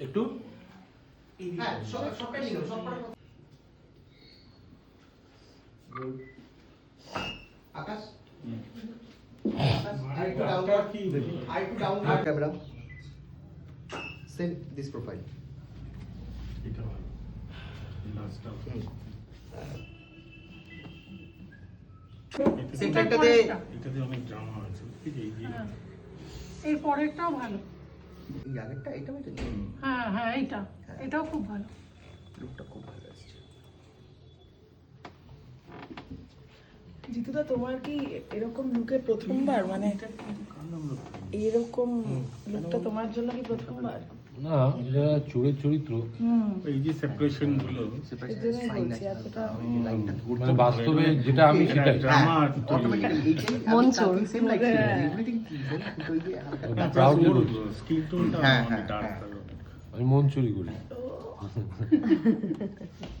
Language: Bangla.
একটু হ্যাঁ, আকাশ? this profile. এটা ভালো। লাস্টটা সেন্টারটাতে এটাতে অনেক ড্রামা আছে ঠিক এই যে হ্যাঁ। এর পরেরটাও ভালো। এই আগেরটা এটা হ্যাঁ হ্যাঁ এইটা। এটাও খুব ভালো। লুকটা খুব ভালো আসছে। জিতুদা তোমার কি এরকম লুকে প্রথমবার? মানে এরকম লুকটা তোমার জন্য কি প্রথমবার? না এটা চোরের চরিত্র। এই যে সেপারেশনগুলো এতটা মানে বাস্তবে যেটা আমি সেটাই। মন চোর। স্কিন টোনটা হ্যাঁ। আমি মন চুরি করি।